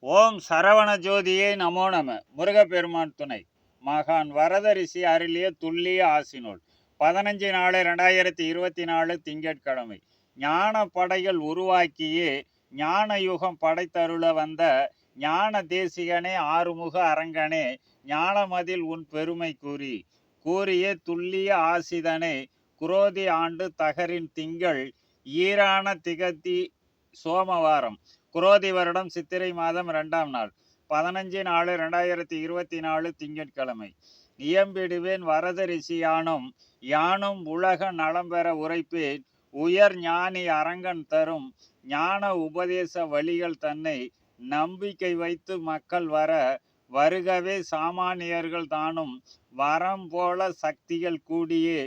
ஓம் சரவண ஜோதியே நமோ நம. முருகப்பெருமான் துணை. மகான் வரதரிசி அருளிய துல்லிய ஆசினூல். பதினஞ்சு நாலு ரெண்டாயிரத்தி இருபத்தி நாலு திங்கட்கிழமை. ஞான படைகள் உருவாக்கியே ஞான யுகம் படைத்தருள வந்த ஞான தேசிகனே ஆறுமுக அரங்கனே ஞானமதில் உன் பெருமை கூறி. கூறிய துல்லிய ஆசிதனே குரோதி ஆண்டு தகரின் திங்கள் ஈரான திகத்தி சோமவாரம். குரோதி வருடம் சித்திரை மாதம் இரண்டாம் நாள். பதினஞ்சு நாலு ரெண்டாயிரத்தி இருபத்தி நாலு திங்கட்கிழமை. இயம்பிடுவேன் வரத ரிஷியானும் யானும் உலக நலம் பெற உரைப்பேன் உயர் ஞானி அரங்கன் தரும் ஞான உபதேச வழிகள் தன்னை நம்பிக்கை வைத்து மக்கள் வர வருகவே சாமானியர்கள் தானும் வரம் போல சக்திகள் கூடியே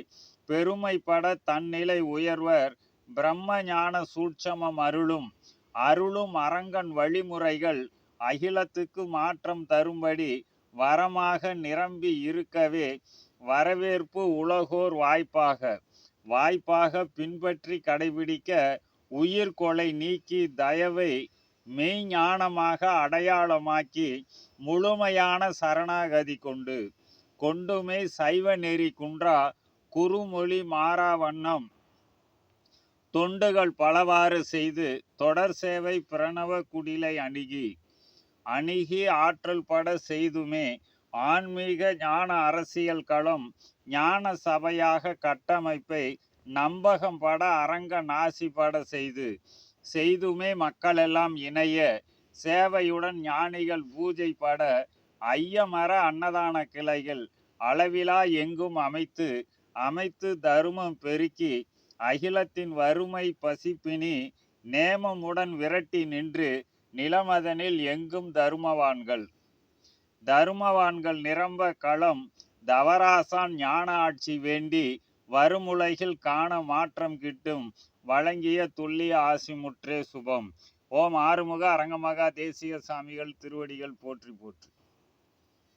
பெருமைப்பட தன்னிலை உயர்வர் பிரம்ம ஞான சூட்சமம் அருளும். அருளும் அரங்கன் வழிமுறைகள் அகிலத்துக்கு மாற்றம் தரும்படி வரமாக நிரம்பி இருக்கவே வரவேற்பு உலகோர் வாய்ப்பாக. வாய்ப்பாக பின்பற்றி கடைபிடிக்க உயிர் கொலை நீக்கி தயவை மெய்ஞானமாக அடையாளமாக்கி முழுமையான சரணாகதி கொண்டு. கொண்டுமே சைவ நெறி குன்றா குறுமொழி மாறா வண்ணம் தொண்டுகள் பலவாறு செய்து தொடர் சேவை பிரணவ குடிலை அணுகி. அணுகி ஆற்றல் பட செய்துமே ஆன்மீக ஞான அரசியல் களம் ஞான சபையாக கட்டமைப்பை நம்பகம் பட அரங்க நாசி பட செய்து. செய்துமே மக்களெல்லாம் இணைய சேவையுடன் ஞானிகள் பூஜை பட ஐயமர அன்னதான கிளைகள் அளவிலா எங்கும் அமைத்து அமைத்து தருமம் பெருக்கி அகிலத்தின் வறுமை பசிப்பினி நேமமுடன் விரட்டி நின்று நிலமதனில் எங்கும் தருமவான்கள். தருமவான்கள் நிரம்ப களம் தவராசான் ஞான ஆட்சி வேண்டி வருமுலகில் காண மாற்றம் கிட்டும் வழங்கிய துல்லிய ஆசிமுற்றே சுபம். ஓம் ஆறுமுக அரங்கமகா தேசிய சாமிகள் திருவடிகள் போற்றி போற்றி.